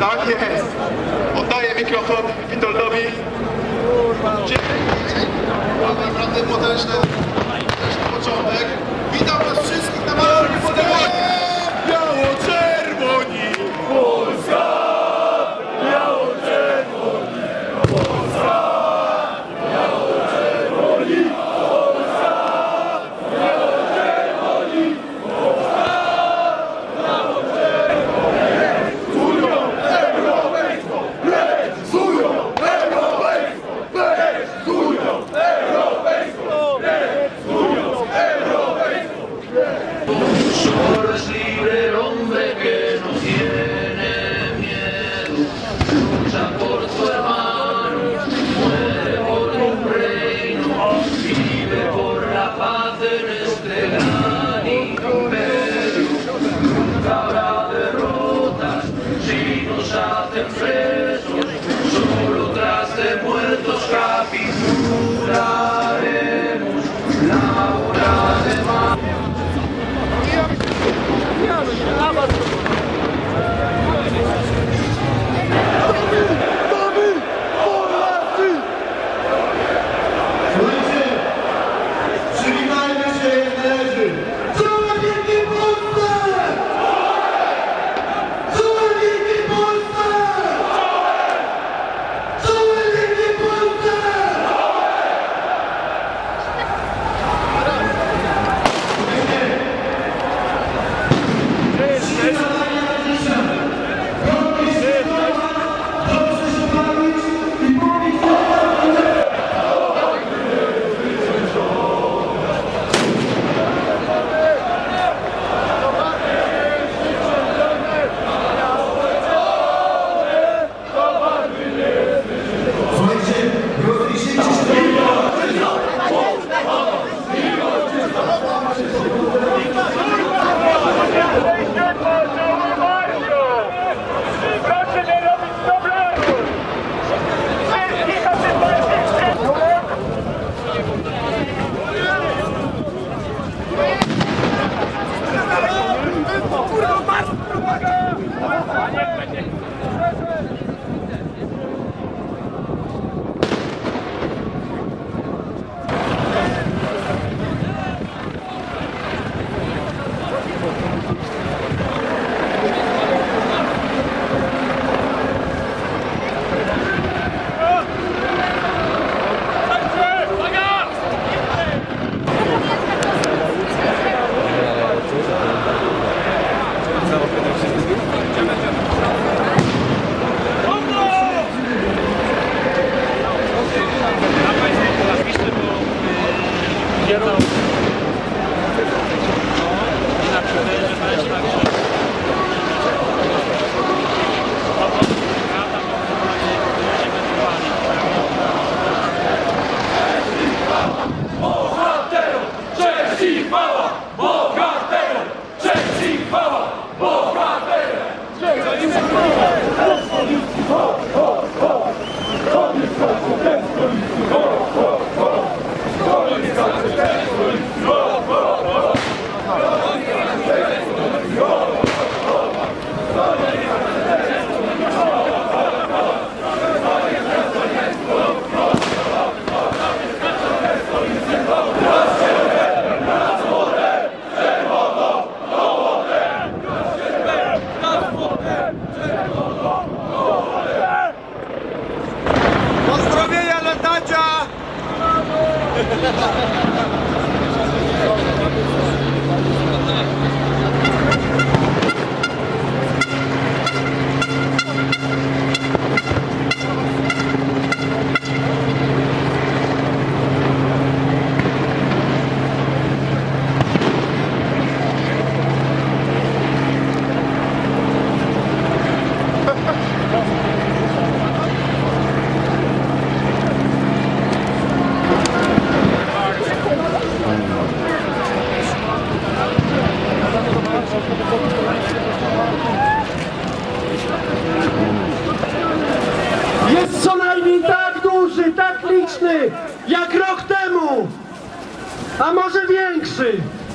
Tak jest. Oddaję mikrofon Witoldowi. Dzięki. Naprawdę potężny, potężny początek. Witam Was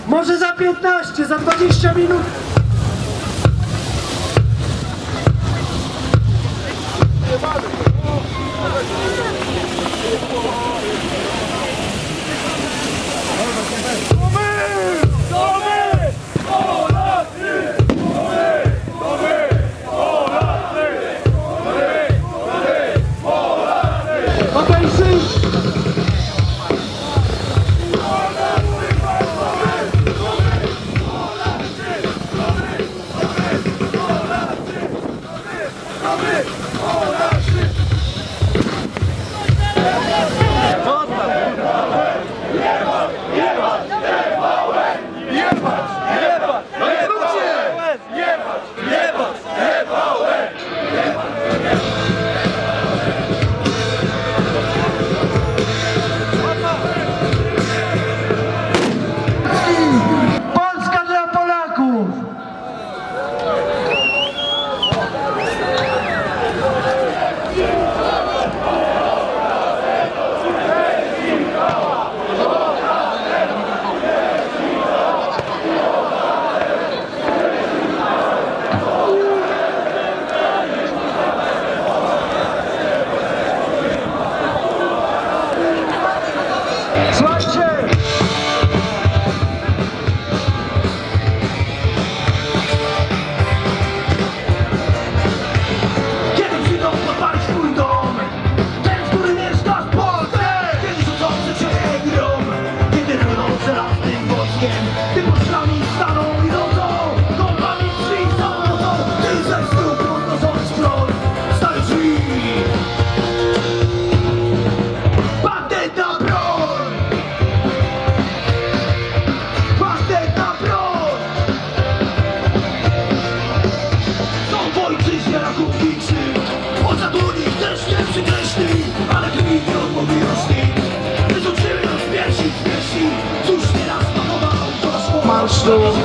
Może za 15, za 20 minut?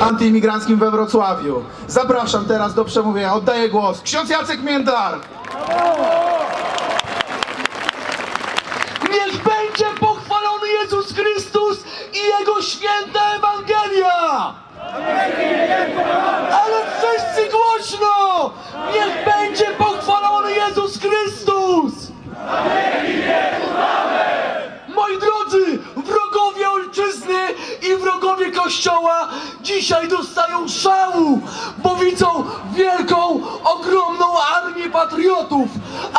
Antyimigranckim we Wrocławiu. Zapraszam teraz do przemówienia. Oddaję głos. Ksiądz Jacek Międlar. Niech będzie pochwalony Jezus Chrystus i Jego święta Ewangelia! Ale wszyscy głośno! Niech będzie pochwalony Jezus Chrystus! Moi drodzy, wrogowie ojczyzny i wrogowie Kościoła dzisiaj dostają szału, bo widzą wielką, ogromną armię patriotów,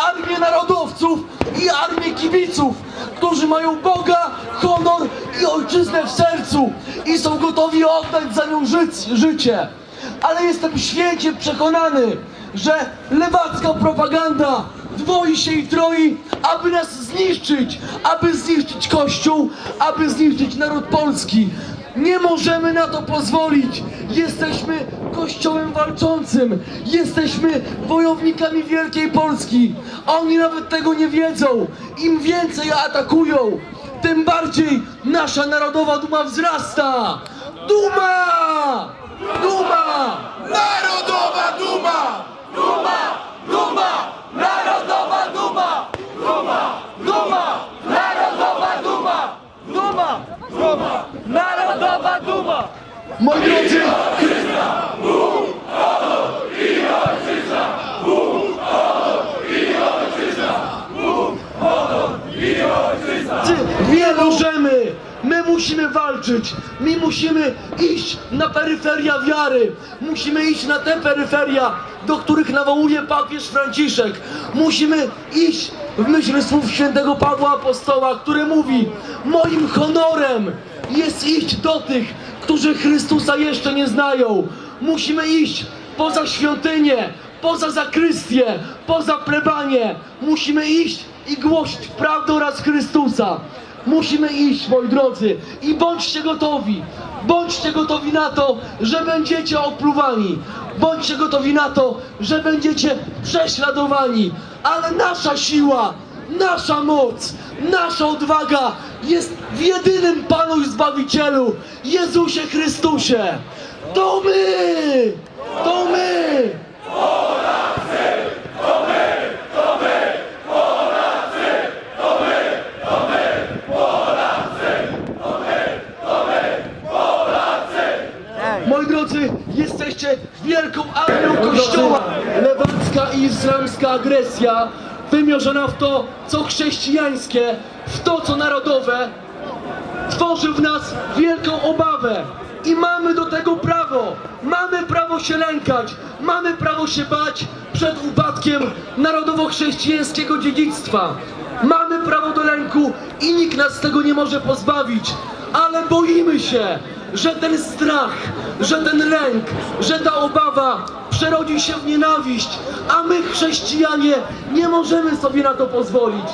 armię narodowców i armię kibiców, którzy mają Boga, honor i ojczyznę w sercu i są gotowi oddać za nią ży- życie. Ale jestem święcie przekonany, że lewacka propaganda dwoi się i troi, aby nas zniszczyć, aby zniszczyć Kościół, aby zniszczyć naród polski. Nie możemy na to pozwolić. Jesteśmy kościołem walczącym. Jesteśmy wojownikami Wielkiej Polski. A oni nawet tego nie wiedzą. Im więcej atakują, tym bardziej nasza narodowa duma wzrasta. Duma! Duma! Narodowa Duma! Duma! Narodowa duma! Duma! Duma! Narodowa duma! Duma! Duma! Narodowa duma! Moi drodzy! Nie możemy! My musimy walczyć! My musimy iść na peryferia wiary! Musimy iść na te peryferia, do których nawołuje papież Franciszek! Musimy iść w myśl słów świętego Pawła Apostoła, który mówi Moim honorem jest iść do tych, którzy Chrystusa jeszcze nie znają! Musimy iść poza świątynię, poza zakrystię, poza plebanie! Musimy iść i głosić prawdę oraz Chrystusa! Musimy iść, moi drodzy, i bądźcie gotowi. Bądźcie gotowi na to, że będziecie opluwani. Bądźcie gotowi na to, że będziecie prześladowani. Ale nasza siła, nasza moc, nasza odwaga jest w jedynym Panu i Zbawicielu, Jezusie Chrystusie. To my! To my! Moi drodzy, jesteście wielką armią Kościoła. Lewacka i islamska agresja wymierzona w to, co chrześcijańskie, w to, co narodowe, tworzy w nas wielką obawę. I mamy do tego prawo. Mamy prawo się lękać. Mamy prawo się bać przed upadkiem narodowo-chrześcijańskiego dziedzictwa. Mamy prawo do lęku i nikt nas tego nie może pozbawić. Ale boimy się, że ten strach, że ten lęk, że ta obawa przerodzi się w nienawiść, a my chrześcijanie nie możemy sobie na to pozwolić.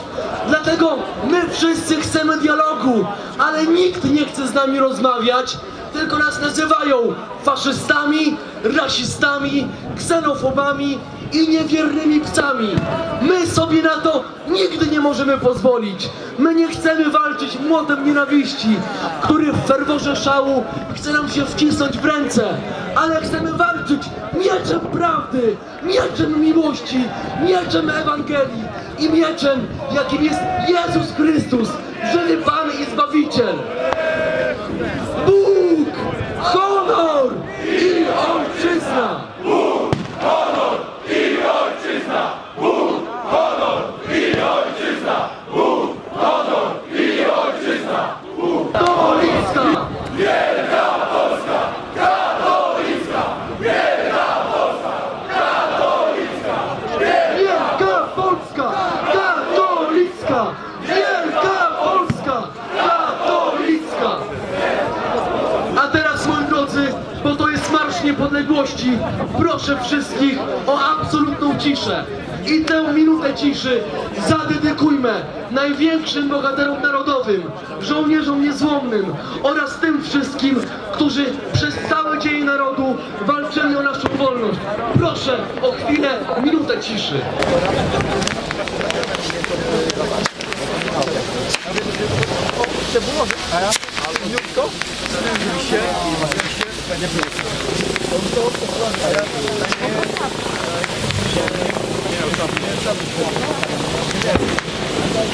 Dlatego my wszyscy chcemy dialogu, ale nikt nie chce z nami rozmawiać, tylko nas nazywają faszystami, rasistami, ksenofobami i niewiernymi psami. My sobie na to nigdy nie możemy pozwolić. My nie chcemy walczyć młotem nienawiści, który w ferworze szału chce nam się wcisnąć w ręce, ale chcemy walczyć mieczem prawdy, mieczem miłości, mieczem Ewangelii i mieczem, jakim jest Jezus Chrystus, żywy Pan i Zbawiciel. Bóg, honor i ojczyzna! Katolicka! Wielka Polska! Katolicka! Wielka Polska! Katolicka! A teraz, moi drodzy, bo to jest Marsz Niepodległości, proszę wszystkich o absolutną ciszę. I tę minutę ciszy zadedykujmy największym bohaterom narodowym, żołnierzom niezłomnym oraz tym wszystkim, którzy przez całe dzieje narodu walczyli o naszą wolność. Proszę o chwilę, minutę ciszy.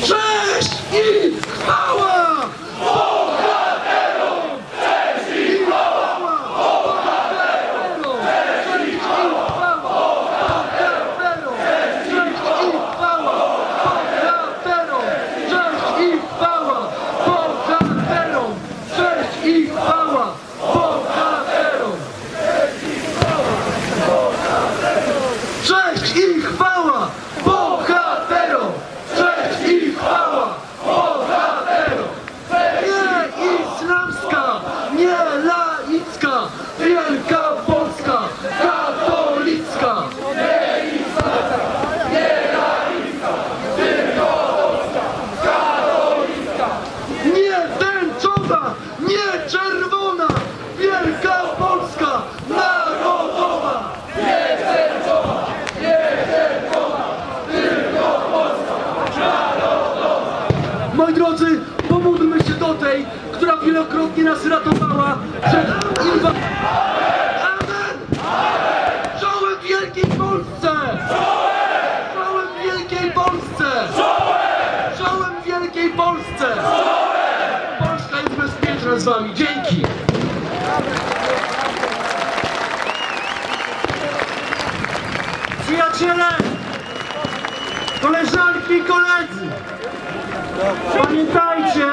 Cześć i chwała! Polsce! Polska jest bezpieczna z wami. Dzięki! Przyjaciele! Koleżanki i koledzy! Pamiętajcie,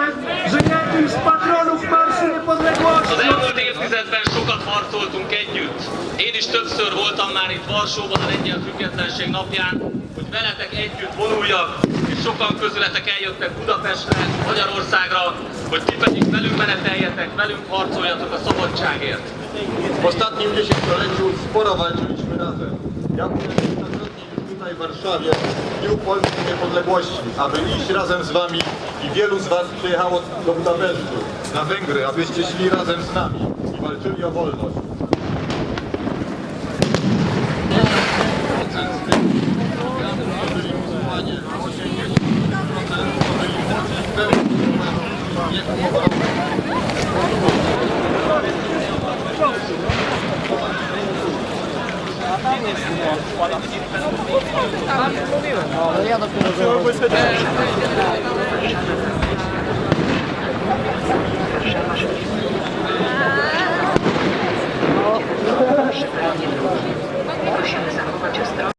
że jednym z patronów Marszu Niepodległości Az elmúlt évtizedben sokat harcoltunk együtt. Én is többször voltam már itt Varsóban a Lengyel Függetlenség napján, hogy veletek együtt vonuljak, sokan közületek eljöttek Budapestre, Magyarországra, hogy ti pedig velünk meneteljetek, velünk harcoljatok a szabadságért. W ostatnim dziesięcioleciu sporo walczyliśmy razem. Ja już tutaj w Warszawie w Dniu Polskiej Niepodległości, aby iść razem z Wami i wielu z Was przyjechało do Budapesztu, na Węgry, abyście szli razem z nami i walczyli o wolność. Wieku pochorowym. Musimy zachować ostrożność.